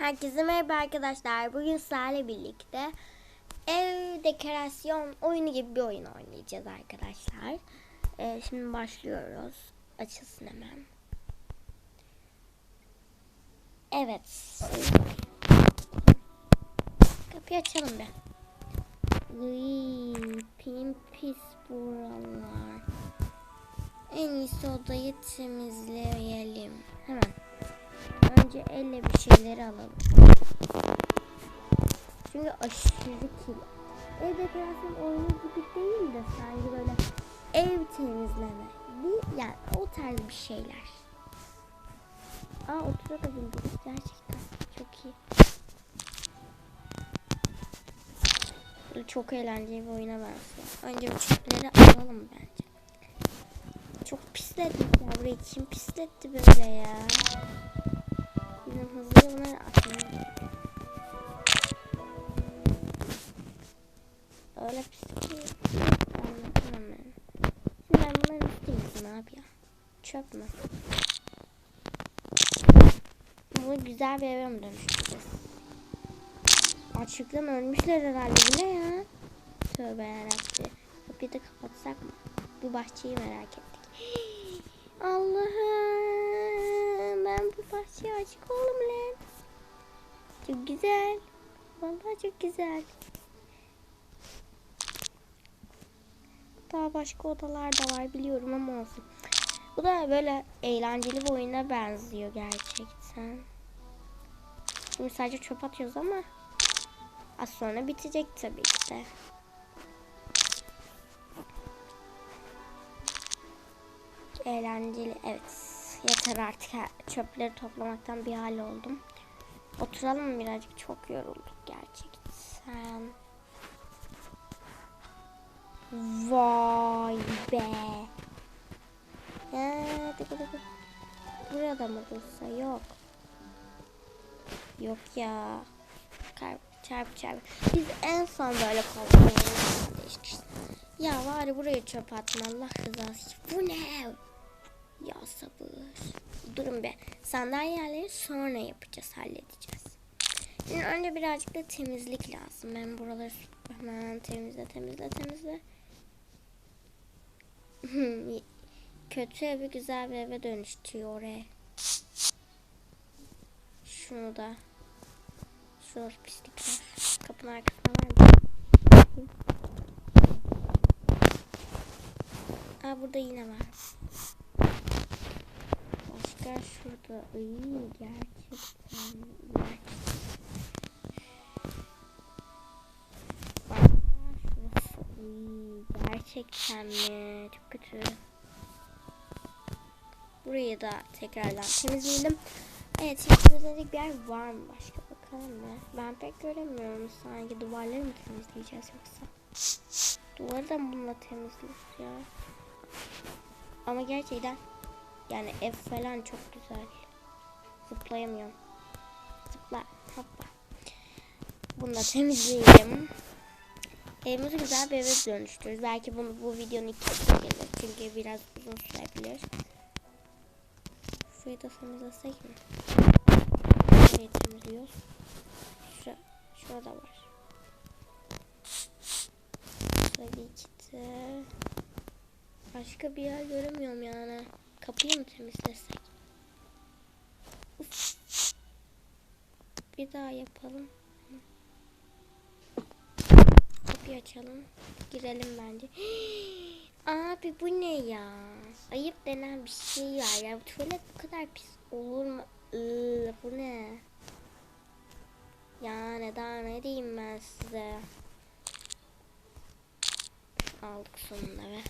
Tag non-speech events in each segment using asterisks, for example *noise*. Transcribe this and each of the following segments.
Herkese merhaba arkadaşlar. Bugün sizlerle birlikte ev dekorasyon oyunu gibi bir oyun oynayacağız arkadaşlar. Ee, şimdi başlıyoruz. Açılsın hemen. Evet. Kapıyı açalım be. Pim pis buralar. En iyisi odayı temizleyelim. Önce elle bir şeyleri alalım. Çünkü aşırı kirli. Ev dekorasyon oyunu gibi değil de sanki böyle ev temizleme. Bir, yani o tarz bir şeyler. Aa oturabiliriz gerçekten. Çok iyi. Çok eğlenceli bir oyuna benziyor. Önce bu çöpleri alalım bence. Çok pislettik ya. Burayı kim pisletti böyle ya? Hızlıca bunları gerekiyor. Öyle pis ki anlatamam ben. Şimdi ben bunları nasıl temizleyeyim abi ya? Çöp mü? Bunu güzel bir eve mi dönüştüreceğiz? Açlıktan ölmüşler herhalde. Bu ne ya? Tövbe yarabbim. Kapıyı da kapatsak mı? Bu bahçeyi merak ettik. Allah'ım ben bu bahçeye aşık oldum lan. Çok güzel. Vallahi çok güzel. Daha başka odalar da var biliyorum ama olsun. Bu da böyle eğlenceli bir oyuna benziyor gerçekten. Şimdi sadece çöp atıyoruz ama az sonra bitecek tabii ki de. Eğlenceli evet. Yeter artık çöpleri toplamaktan bir hal oldum. Oturalım birazcık çok yorulduk gerçekten. Vay be. Burada mı dursa yok. Yok ya. Çarp çarp çarp. Biz en son böyle değiştirdik. Ya var buraya çöp atma Allah rızası. Bu ne? Ya sabır. Durun be. Sandalyeleri sonra yapacağız, halledeceğiz. Şimdi önce birazcık da temizlik lazım. Ben buraları hemen temizle, temizle, temizle. *laughs* Kötü evi güzel bir eve dönüştürüyor oraya. Şunu da. Şurası pislikler. Kapının arkasına var mı? Aa burada yine var. Başka şurada. İyi gerçekten. Gerçekten mi? Çok kötü. Burayı da tekrardan temizleyelim. Evet şimdi temizlenecek bir yer var mı başka bakalım mı? Ben pek göremiyorum sanki duvarları mı temizleyeceğiz yoksa? Duvarı da bununla temizliyoruz ya? Ama gerçekten yani ev falan çok güzel. Zıplayamıyorum. Zıpla. Hoppa. Bunu da temizleyelim. Evimizi güzel bir eve dönüştürürüz. Belki bunu bu videonun ikincisi gelir. Çünkü biraz uzun sürebilir. Şurayı da temizlesek mi? Nereye temizliyoruz? Şu, şurada var. Tabii ki. Başka bir yer göremiyorum yani. Kapıyı mı temizlesek? Bir daha yapalım. Kapıyı açalım. Girelim bence. *gasps* Abi bu ne ya? Ayıp denen bir şey ya. Bu tuvalet bu kadar pis olur mu? Iı, bu ne? Yani daha ne diyeyim ben size? Aldık sonunda ve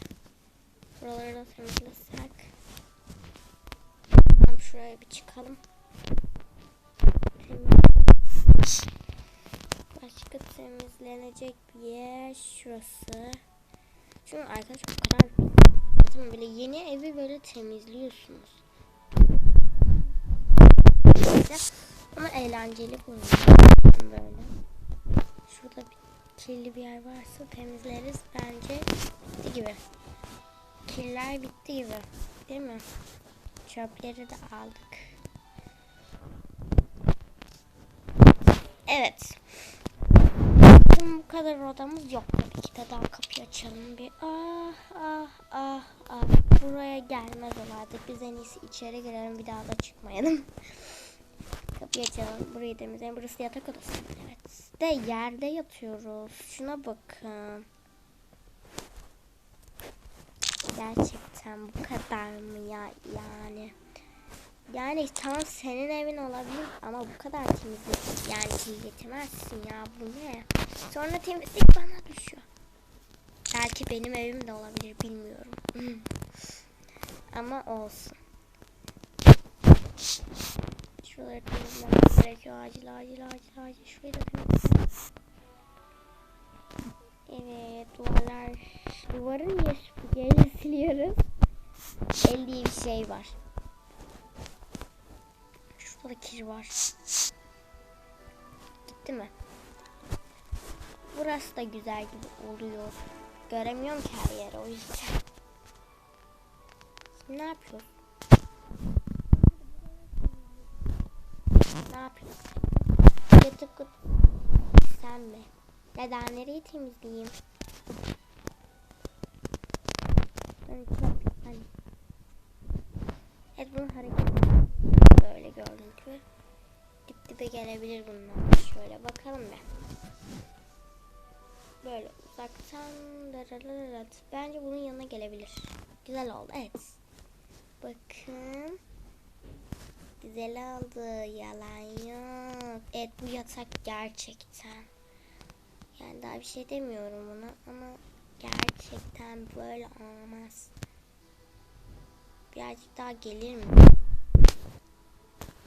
buraları da temizlesek. Şuraya bir çıkalım. Başka temizlenecek bir yer şurası. Çünkü arkadaş bu kadar böyle yeni evi böyle temizliyorsunuz. Ama eğlenceli bu böyle. Şurada bir kirli bir yer varsa temizleriz bence bitti gibi. Kirler bitti gibi. Değil mi? Çöpleri de aldık. Evet. Bizim bu kadar odamız yok tabii ki de daha kapıyı açalım bir. Ah ah ah ah. Buraya gelmez olaydık. Biz en iyisi içeri girelim bir daha da çıkmayalım. *laughs* Kapıyı açalım. Burayı temizleyelim. Burası yatak odası. Evet. De yerde yatıyoruz. Şuna bakın. Gerçekten bu kadar mı ya yani? Yani tamam senin evin olabilir ama bu kadar temizlik yani getirmezsin ya bu ne? Sonra temizlik bana düşüyor. Belki benim evim de olabilir bilmiyorum. ama olsun. Şuraları temizlemem gerekiyor acil acil acil acil. Şurayı da temizleyelim. Evet duvarlar. Duvarı niye süpürgeyle siliyoruz? El diye bir şey var. Şurada da kir var. Gitti mi? Burası da güzel gibi oluyor. Göremiyorum ki her yeri o yüzden. Şimdi ne yapıyoruz? Ne yapıyoruz? Yatık. Sen mi? Neden nereyi temizleyeyim? Çok hani. Evet bunun hareketi böyle görüntü. Dip dibe gelebilir bunlar. Şöyle bakalım bir. Böyle uzaktan darararat. Bence bunun yanına gelebilir. Güzel oldu. Evet. Bakın. Güzel oldu. Yalan yok. Evet bu yatak gerçekten. Yani daha bir şey demiyorum ona ama gerçekten böyle olmaz. Birazcık daha gelir mi?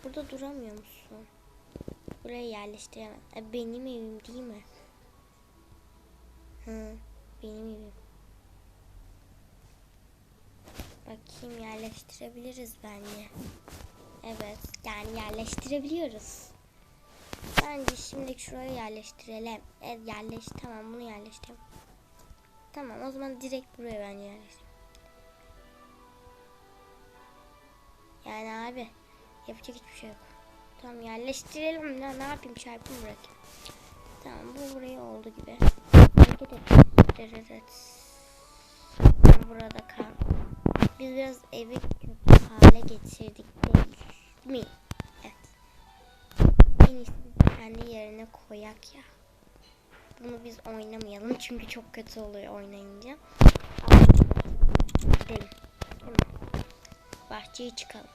Burada duramıyor musun? Buraya yerleştiremem. E, benim evim değil mi? Hı, benim evim. Bakayım yerleştirebiliriz bence. Evet, yani yerleştirebiliyoruz. Bence şimdi şuraya yerleştirelim. Evet yerleş tamam bunu yerleştirelim. Tamam o zaman direkt buraya bence yerleştirelim. Yani abi yapacak hiçbir şey yok. Tamam yerleştirelim. Ne, ne yapayım çarpayım bırakayım. Tamam bu buraya oldu gibi. Hareket et. Ben burada kal. Biz biraz evi kötü hale getirdik değil mi? Evet. En iyisi kendi yerine koyak ya. Bunu biz oynamayalım çünkü çok kötü oluyor oynayınca. Gidelim. Bahçeye çıkalım.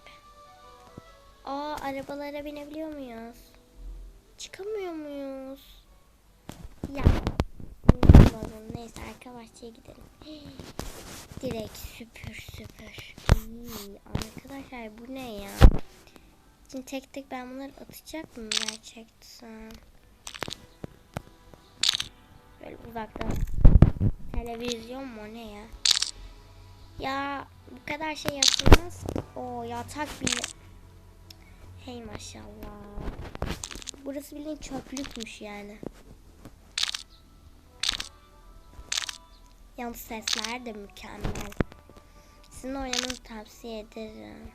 Aa arabalara binebiliyor muyuz? Çıkamıyor muyuz? Ya. Bilmiyorum. Neyse arka bahçeye gidelim. *gasps* Direkt süpür süpür. İyi. Arkadaşlar bu ne ya? Şimdi tek tek ben bunları atacak mı gerçekten? Uzaktan. Televizyon mu ne ya? Ya bu kadar şey yapılmaz. O yatak bile. Hey maşallah. Burası bildiğin çöplükmüş yani. Yalnız sesler de mükemmel. Sizin oynamanızı tavsiye ederim.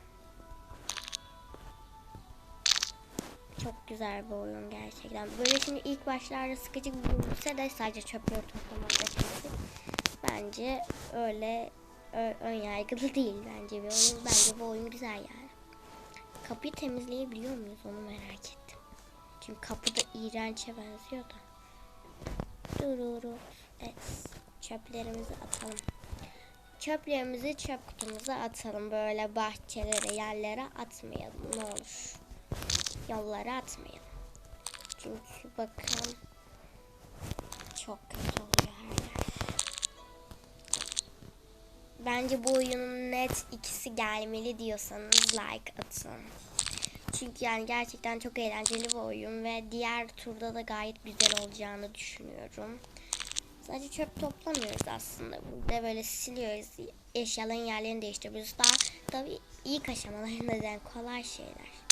Çok güzel bir oyun gerçekten. Böyle şimdi ilk başlarda sıkıcı görünse de sadece çöpleri toplamakla çalıştık. Bence öyle ön yargılı *laughs* değil bence bir oyun. Bence bu oyun güzel yani. Kapıyı temizleyebiliyor muyuz onu merak ettim. Çünkü kapı da iğrençe benziyor da. Dururu. Evet. Çöplerimizi atalım. Çöplerimizi çöp kutumuza atalım. Böyle bahçelere, yerlere atmayalım. Ne olur. Yollara atmayalım. Çünkü bakın çok kötü oluyor her yer. Bence bu oyunun net ikisi gelmeli diyorsanız like atın. Çünkü yani gerçekten çok eğlenceli bir oyun ve diğer turda da gayet güzel olacağını düşünüyorum. Sadece çöp toplamıyoruz aslında. Burada böyle siliyoruz. Eşyaların yerlerini değiştiriyoruz. Daha tabii ilk aşamalarında kolay şeyler.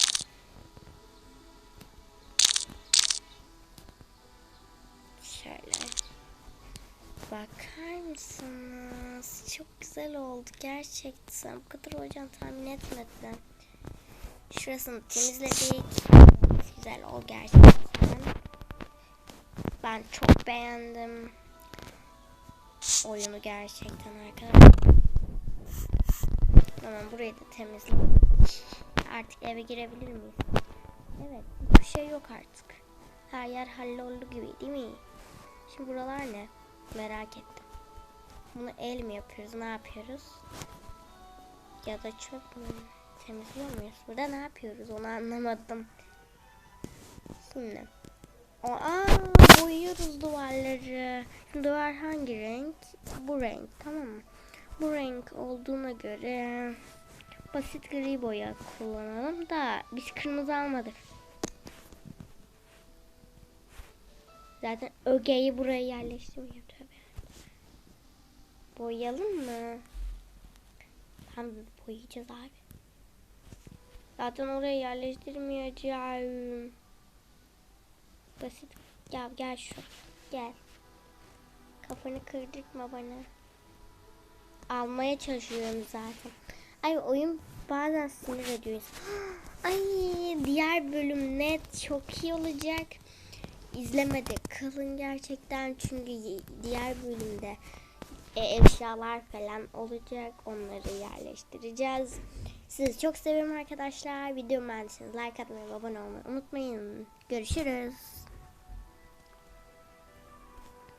Bakar mısınız? Çok güzel oldu gerçekten. Bu kadar olacağını tahmin etmedim. Şurasını temizledik. Güzel oldu gerçekten. Ben çok beğendim oyunu gerçekten arkadaşlar. Tamam burayı da temizle. Artık eve girebilir miyiz? Evet hiçbir şey yok artık. Her yer halloldu gibi değil mi? Şimdi buralar ne? Merak ettim. Bunu el mi yapıyoruz? Ne yapıyoruz? Ya da çöp mü? Temizliyor muyuz? Burada ne yapıyoruz? Onu anlamadım. Şimdi. Aa, boyuyoruz duvarları. Duvar hangi renk? Bu renk. Tamam mı? Bu renk olduğuna göre basit gri boya kullanalım da biz kırmızı almadık. Zaten ögeyi buraya yerleştirmiyor tabii. Boyayalım mı? Tam boyayacağız abi. Zaten oraya yerleştirmeyeceğim. Basit. Gel gel şu. Gel. Kafanı kırdırtma bana. Almaya çalışıyorum zaten. Ay oyun bazen sinir ediyor. *gasps* Ay diğer bölüm net çok iyi olacak. İzlemede kalın gerçekten çünkü diğer bölümde e, eşyalar falan olacak. Onları yerleştireceğiz. Sizi çok seviyorum arkadaşlar. Videomu beğendiyseniz like atmayı abone olmayı unutmayın. Görüşürüz.